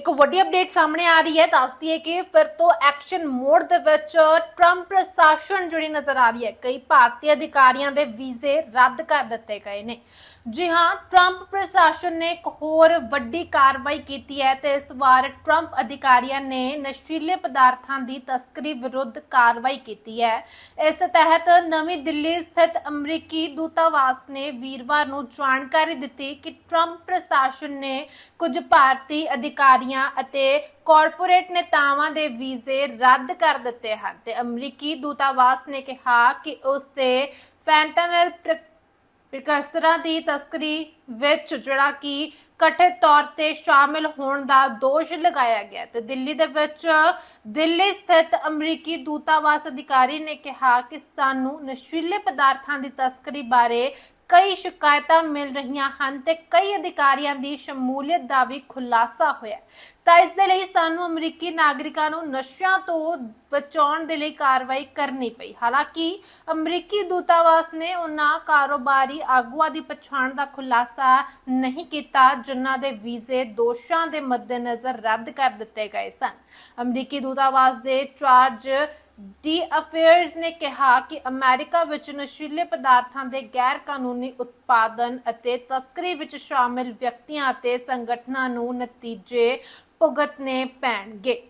ਇੱਕ ਵੱਡੀ ਅਪਡੇਟ ਸਾਹਮਣੇ ਆ ਰਹੀ ਹੈ ਦੱਸਦੀ ਹੈ ਕਿ ਫਿਰ ਤੋਂ ਐਕਸ਼ਨ ਮੋਡ ਦੇ ਵਿੱਚ ਟਰੰਪ ਪ੍ਰਸ਼ਾਸਨ ਜਿਹੜੀ ਨਜ਼ਰ ਆ ਰਹੀ ਹੈ, ਕਈ ਭਾਰਤੀ ਅਧਿਕਾਰੀਆਂ ਦੇ ਵੀਜ਼ੇ ਰੱਦ ਕਰ ਦਿੱਤੇ ਗਏ ਨੇ। ਜੀ ਹਾਂ, ਟਰੰਪ ਪ੍ਰਸ਼ਾਸਨ ਨੇ ਇੱਕ ਹੋਰ ਵੱਡੀ ਕਾਰਵਾਈ ਕੀਤੀ ਹੈ ਤੇ ਇਸ ਵਾਰ ਟਰੰਪ ਅਧਿਕਾਰੀਆਂ ਨੇ ਨਸ਼ੀਲੇ ਪਦਾਰਥਾਂ ਦੀ ਤਸਕਰੀ ਵਿਰੁੱਧ ਕਾਰਵਾਈ ਕੀਤੀ ਹੈ। ਇਸ ਤਹਿਤ ਨਵੀਂ ਦਿੱਲੀ ਸਥਿਤ ਅਮਰੀਕੀ ਦੂਤਾਵਾਸ ਨੇ ਵੀਰਵਾਰ ਨੂੰ ਜਾਣਕਾਰੀ ਦਿੱਤੀ ਕਿ ਟਰੰਪ ਪ੍ਰਸ਼ਾਸਨ ਨੇ ਕੁਝ ਭਾਰਤੀ ਅਧਿਕਾਰੀਆਂ ਅਤੇ ਕਾਰਪੋਰੇਟ ਨੇਤਾਵਾਂ ਦੇ ਵੀਜ਼ੇ ਰੱਦ ਕਰ ਦਿੱਤੇ ਹਨ। ਤੇ ਅਮਰੀਕੀ ਦੂਤਾਵਾਸ ਨੇ ਕਿਹਾ ਕਿ ਉਸ ਤੇ ਫੈਂਟਨਲ ਪ੍ਰਕਸਰਾਂ ਦੀ ਤਸਕਰੀ ਵਿੱਚ ਜਿਹੜਾ ਕਿ ਕਠਿਤ ਤੌਰ ਤੇ ਸ਼ਾਮਿਲ ਹੋਣ ਦਾ ਦੋਸ਼ ਲਗਾਇਆ ਗਿਆ ਤੇ ਦਿੱਲੀ ਦੇ ਵਿੱਚ ਦਿੱਲੀ ਸਥਿਤ ਅਮਰੀਕੀ ਦੂਤਾਵਾਸ ਅਧਿਕਾਰੀ ਨੇ ਕਿਹਾ ਕਿ ਸਾਨੂੰ ਨਸ਼ੀਲੇ ਪਦਾਰਥਾਂ ਦੀ ਤਸਕਰੀ ਬਾਰੇ ਕਈ ਸ਼ਿਕਾਇਤਾਂ ਮਿਲ ਰਹੀਆਂ ਹਨ ਤੇ ਕਈ ਅਧਿਕਾਰੀਆਂ ਦੀ ਸ਼ਮੂਲੀਅਤ ਦਾ ਵੀ ਖੁਲਾਸਾ ਹੋਇਆ ਤਾਂ ਇਸ ਦੇ ਲਈ ਸਾਨੂੰ ਅਮਰੀਕੀ ਨਾਗਰਿਕਾਂ ਨੂੰ ਨਸ਼ਿਆਂ ਤੋਂ ਬਚਾਉਣ ਦੇ ਲਈ ਕਾਰਵਾਈ ਕਰਨੀ ਪਈ। ਹਾਲਾਂਕਿ ਅਮਰੀਕੀ ਦੂਤਾਵਾਸ ਨੇ ਉਹਨਾਂ ਕਾਰੋਬਾਰੀ ਆਗੂਆਂ ਦੀ ਪਛਾਣ ਦਾ ਖੁਲਾਸਾ ਨਹੀਂ ਕੀਤਾ, ਜਿਨ੍ਹਾਂ ਦੇ ਵੀਜ਼ੇ ਦੋਸ਼ਾਂ ਦੇ ਮੱਦੇਨਜ਼ਰ ਰੱਦ ਕਰ ਦਿੱਤੇ ਗਏ ਸਨ। ਅਮਰੀਕੀ ਦੂਤਾਵਾਸ ਦੇ ਚਾਰਜ ਡੀ ਅਫੇਅਰਸ ਨੇ ਕਿਹਾ ਕਿ ਅਮਰੀਕਾ ਵਿੱਚ ਨਸ਼ੀਲੇ ਪਦਾਰਥਾਂ ਦੇ ਗੈਰ ਕਾਨੂੰਨੀ ਉਤਪਾਦਨ ਅਤੇ ਤਸਕਰੀ ਵਿੱਚ ਸ਼ਾਮਲ ਵਿਅਕਤੀਆਂ ਅਤੇ ਸੰਗਠਨਾਂ ਨੂੰ ਨਤੀਜੇ ਭੁਗਤਨੇ ਪੈਣਗੇ।